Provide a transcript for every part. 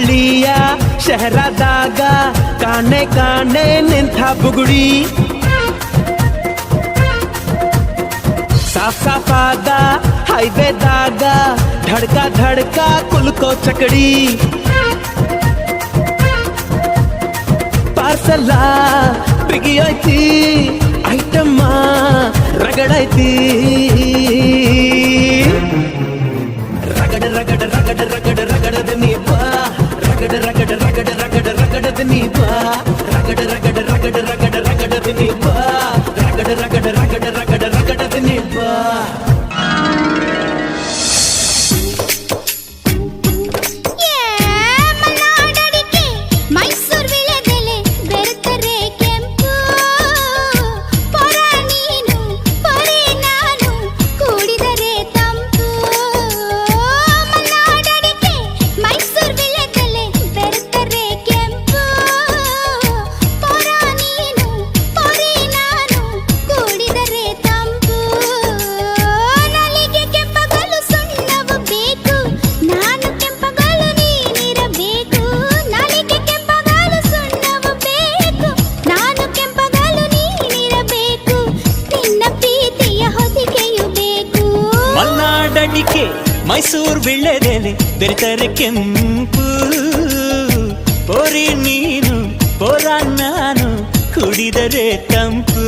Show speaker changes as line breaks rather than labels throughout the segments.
ಹಳ್ಳಿಯ ಶಹರದಾಗ ಕಾಣೆ ಕಾಣೆ ನಿಂತ ಬುಗುಡಿ ಸಾಫ್ ಸಾಫಾದ ಹೈವೇದಾಗ ಧಡ್ಕ ಧಡ್ಕ ಕುಲ್ಕೋ ಚಕಡಿ ಪಾರ್ಸಲ್ಲ ಬಿಗಿಯೈತಿ ಐಟಮ್ಮ ರಗಡೈತಿ ರಗಡ ರಗಡ ರಗಡ ರಗಡ ರಗಡದ ನೀ రగడ రగడ రగడ రగడ రగడది నీ బా రగడ రగడ రగడ రగడ రగడది నీ బా రగడ రగడ రగడ రగడ రగడది నీ బా
ಮಲ್ನಾಡಡಿಕೆ ಮೈಸೂರು
ವಿಳ್ಳೆದೆಲೆ ಬೆರೆತರೆ ಕೆಂಪು. ಪೋರಿ ನೀನು ಪೋರ ನಾನು ಕುಡಿದರೆ ತಂಪು.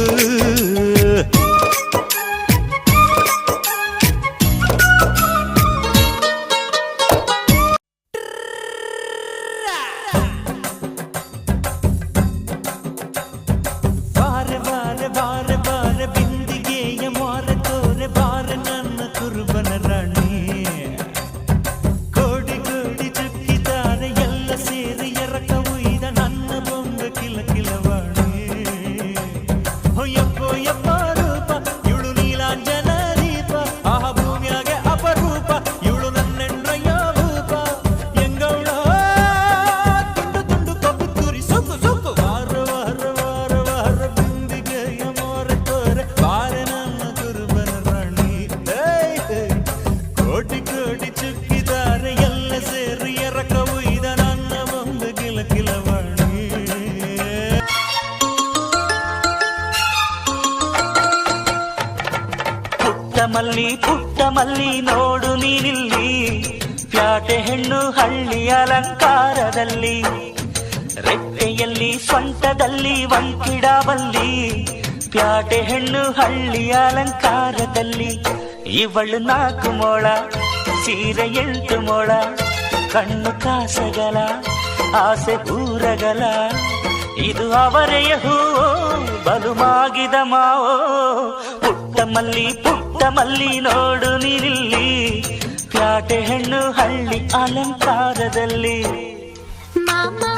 எப்போ எப்போ எப்போ? ಮಲ್ಲಿ, ಪುಟ್ಟ ಮಲ್ಲಿ, ನೋಡು ನೀನಿಲ್ಲಿ. ಪ್ಯಾಟೆ ಹೆಣ್ಣು ಹಳ್ಳಿ ಅಲಂಕಾರದಲ್ಲಿ. ರೆಟ್ಟೆಯಲ್ಲಿ ಸ್ವಂಟದಲ್ಲಿ ಒಂಕಿಡಬಲ್ಲಿ ಪ್ಯಾಟೆ ಹೆಣ್ಣು ಹಳ್ಳಿ ಅಲಂಕಾರದಲ್ಲಿ. ಇವಳು ನಾಲ್ಕು ಮೋಳ, ಸೀರೆ ಎಂಟು ಮೋಳ, ಕಣ್ಣು ಕಾಸಗಲ, ಆಸೆ ಊರಗಲ ಇದು ಅವರೆಯ ಬಲು ಮಾಗಿದ ಮಾವೋ ಮಲ್ಲಿ ಪುಟ್ಟ ಮಲ್ಲಿ ನೋಡು ನೀನಿಲ್ಲಿ. ಪ್ಯಾಟೆ ಹೆಣ್ಣು ಹಳ್ಳಿ ಅಲಂಕಾರದಲ್ಲಿ.
ಮಾಮ